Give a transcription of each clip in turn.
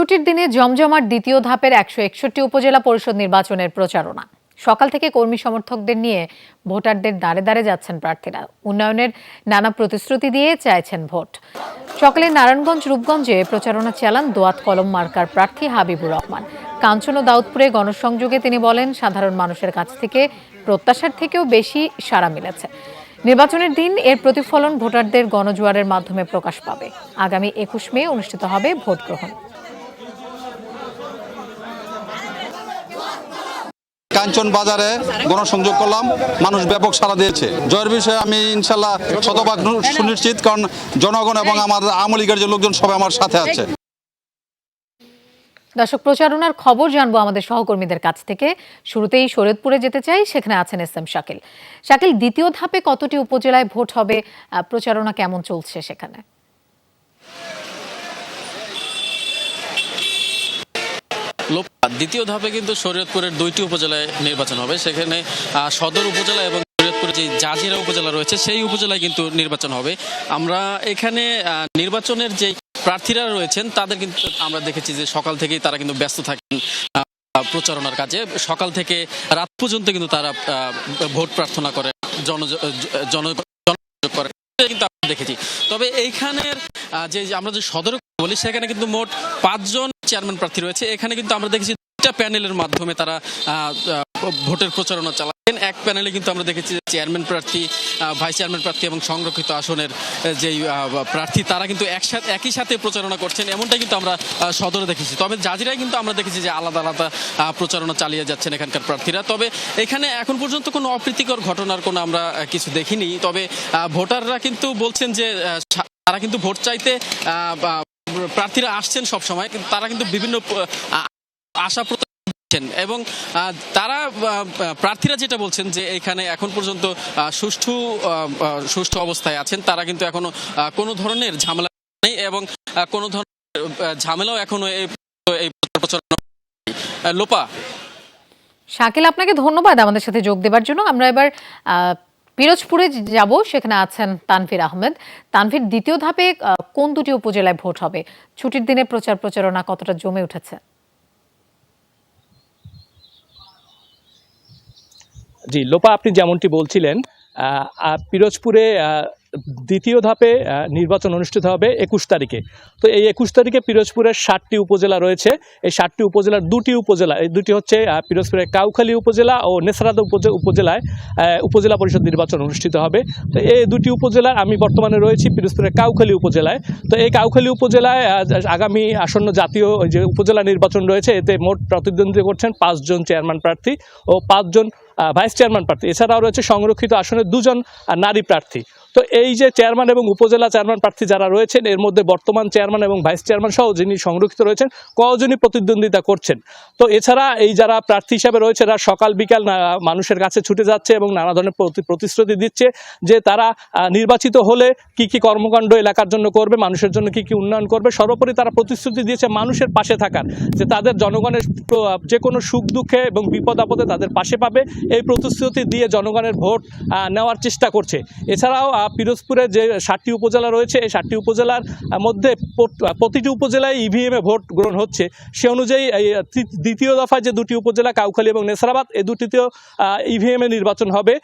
ছুটির দিনে জমজমাট দ্বিতীয় ধাপের একশো একষট্টি উপজেলা পরিষদ নির্বাচনের প্রচারণা। সকাল থেকে কর্মী সমর্থকদের নিয়ে ভোটারদের দাঁড়ে দাঁড়ে যাচ্ছেন প্রার্থীরা। উন্নয়নের নানা প্রতিশ্রুতি দিয়ে চাইছেন ভোট। সকালে নারায়ণগঞ্জ, রূপগঞ্জে প্রচারণা চালান দোয়াত কলম মার্কার প্রার্থী হাবিবুর রহমান। কাঞ্চন ও দাউদপুরে গণসংযোগে তিনি বলেন, সাধারণ মানুষের কাছ থেকে প্রত্যাশার থেকেও বেশি সাড়া মিলেছে। নির্বাচনের দিন এর প্রতিফলন ভোটারদের গণজোয়ারের মাধ্যমে প্রকাশ পাবে। আগামী একুশ মে অনুষ্ঠিত হবে ভোট গ্রহণ কাঞ্চন বাজারে গণসংযোগ করলাম। মানুষ ব্যাপক সাড়া দিয়েছে। জয়ের বিষয়ে আমি ইনশাল্লাহ শতভাগ সুনিশ্চিত, কারণ জনগণ এবং আমার আমলিগের যে লোকজন সবাই আমার সাথে আছে। দর্শক, প্রচারণার খবর জানব আমাদের সহকর্মীদের কাছ থেকে। শুরুতেই শরীয়তপুরে যেতে চাই, সেখানে আছেন এস এম শাকিল। শাকিল, দ্বিতীয় ধাপে কতটি উপজেলায় ভোট হবে? প্রচারণা কেমন চলছে সেখানে? দ্বিতীয় ধাপে কিন্তু শরীয়তপুরের দুইটি উপজেলায় নির্বাচন হবে সেখানে সদর উপজেলা এবং শরীয়তপুরের যে জাজিরা উপজেলা রয়েছে সেই উপজেলায় কিন্তু নির্বাচন হবে আমরা এখানে নির্বাচনের যে প্রার্থীরা রয়েছেন তাদের কিন্তু আমরা দেখেছি যে সকাল থেকেই তারা কিন্তু ব্যস্ত থাকেন প্রচারণার কাজে সকাল থেকে রাত পর্যন্ত কিন্তু তারা ভোট প্রার্থনা করে জন জন করে কিন্তু দেখেছি। তবে এইখানের যে আমরা যে সদর বলি, সেখানে কিন্তু মোট পাঁচজন চেয়ারম্যান প্রার্থী রয়েছে। এখানে কিন্তু আমরা দেখেছি দুইটা প্যানেলের মাধ্যমে তারা ভোটের প্রচারণা চালাচ্ছেন। এক প্যানেলে কিন্তু আমরা দেখেছি চেয়ারম্যান প্রার্থী ভাইস চেয়ারম্যান প্রার্থী এবং সংরক্ষিত আসনের যেই প্রার্থী, তারা কিন্তু একসাথে, একই সাথে প্রচারণা করছেন। এমনটাই কিন্তু আমরা সদরে দেখেছি। তবে জাজিরায় কিন্তু আমরা দেখেছি যে আলাদা আলাদা প্রচারণা চালিয়ে যাচ্ছেন এখানকার প্রার্থীরা। তবে এখানে এখন পর্যন্ত কোনো অপ্রীতিকর ঘটনার কোনো আমরা কিছু দেখিনি। তবে ভোটাররা কিন্তু বলছেন যে তারা কিন্তু ভোট চাইতে প্রার্থীরা আসছেন সব সময় কিন্তু তারা কিন্তু বিভিন্ন আশা এবং তারা প্রার্থীরা যেটা বলছেন যে এখানে এখন পর্যন্ত সুষ্ঠু সুষ্ঠু অবস্থায় আছেন, তারা কিন্তু এখনও কোনো ধরনের ঝামেলা নেই এবং কোনো ধরনের ঝামেলাও এখনও এই লোপা। শাকিল, আপনাকে ধন্যবাদ আমাদের সাথে যোগ দেবার জন্য। আমরা এবার পিরোজপুরে যাব, সেখানে আছেন তানভীর আহমেদ। তানভীর, দ্বিতীয় ধাপে কোন দুটি উপজেলায় ভোট হবে? ছুটির দিনে প্রচার প্রচারণা কতটা জমে উঠেছে? জি লোপা আপনি যেমনটি বলছিলেন পিরোজপুরে দ্বিতীয় ধাপে নির্বাচন অনুষ্ঠিত হবে একুশ তারিখে। তো এই একুশ তারিখে পিরোজপুরের ষাটটি উপজেলা রয়েছে। এই ষাটটি উপজেলার দুটি উপজেলা, এই দুটি হচ্ছে পিরোজপুরের কাউখালী উপজেলা ও নেসরাদ উপজে- উপজেলায় উপজেলা পরিষদ নির্বাচন অনুষ্ঠিত হবে। তো এই দুটি উপজেলার আমি বর্তমানে রয়েছি পিরোজপুরের কাউখালী উপজেলায়। তো এই কাউখালী উপজেলায় আগামী আসন্ন জাতীয় যে উপজেলা নির্বাচন রয়েছে, এতে মোট প্রতিদ্বন্দ্বিতা করছেন পাঁচজন চেয়ারম্যান প্রার্থী ও পাঁচজন ভাইস চেয়ারম্যান প্রার্থী। এছাড়াও রয়েছে সংরক্ষিত আসনে দুজন নারী প্রার্থী। তো এই যে চেয়ারম্যান এবং উপজেলা চেয়ারম্যান প্রার্থী যারা রয়েছেন, এর মধ্যে বর্তমান চেয়ারম্যান এবং ভাইস চেয়ারম্যান সহ যিনি সংরক্ষিত রয়েছেন, কজনই প্রতিদ্বন্দ্বিতা করছেন? তো এছাড়া এই যারা প্রার্থী হিসাবে রয়েছে, এরা সকাল বিকাল মানুষের কাছে ছুটে যাচ্ছে এবং নানা ধরনের প্রতি- প্রতিশ্রুতি দিচ্ছে যে তারা নির্বাচিত হলে কি কি কর্মকাণ্ড এলাকার জন্য করবে, মানুষের জন্য কি কি উন্নয়ন করবে, সর্বোপরি তারা প্রতিশ্রুতি দিয়েছে মানুষের পাশে থাকার, যে তাদের জনগণের যে কোনো সুখ দুঃখে এবং বিপদ আপদে তাদের পাশে পাবে। এই প্রতিশ্রুতি দিয়ে জনগণের ভোট নেওয়ার চেষ্টা করছে। এছাড়াও পিরোজপুরে যে ষাটটি উপজেলা রয়েছে, এই ষাটটি উপজেলার মধ্যে প্রতিটি উপজেলায় ইভিএমে ভোট গ্রহণ হচ্ছে। সে অনুযায়ী দ্বিতীয় দফায় যে দুটি উপজেলা, কাউখালী এবং নেসরাবাদ এই দুটিতেও ইভিএমে নির্বাচন হবে।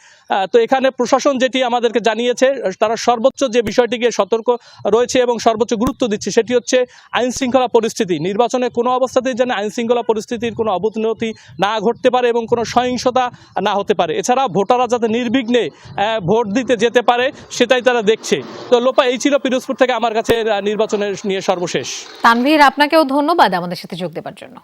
তো এখানে প্রশাসন যেটি আমাদেরকে জানিয়েছে, তারা সর্বোচ্চ যে বিষয়টিকে সতর্ক রয়েছে এবং সর্বোচ্চ গুরুত্ব দিচ্ছে, সেটি হচ্ছে আইন শৃঙ্খলা পরিস্থিতি। নির্বাচনে কোনো অবস্থাতেই যেন আইন শৃঙ্খলা পরিস্থিতির কোনো অবনতি না ঘটতে পারে এবং কোনো সহিংসতা না হতে পারে। এছাড়া ভোটাররা যাতে নির্বিঘ্নে ভোট দিতে যেতে পারে সেটাই তারা দেখছে। তো লোপা, এই ছিল পিরোজপুর থেকে আমার কাছে নির্বাচনের নিয়ে সর্বশেষ। তানভীর, আপনাকেও ধন্যবাদ আমাদের সাথে যোগ দেওয়ার জন্য।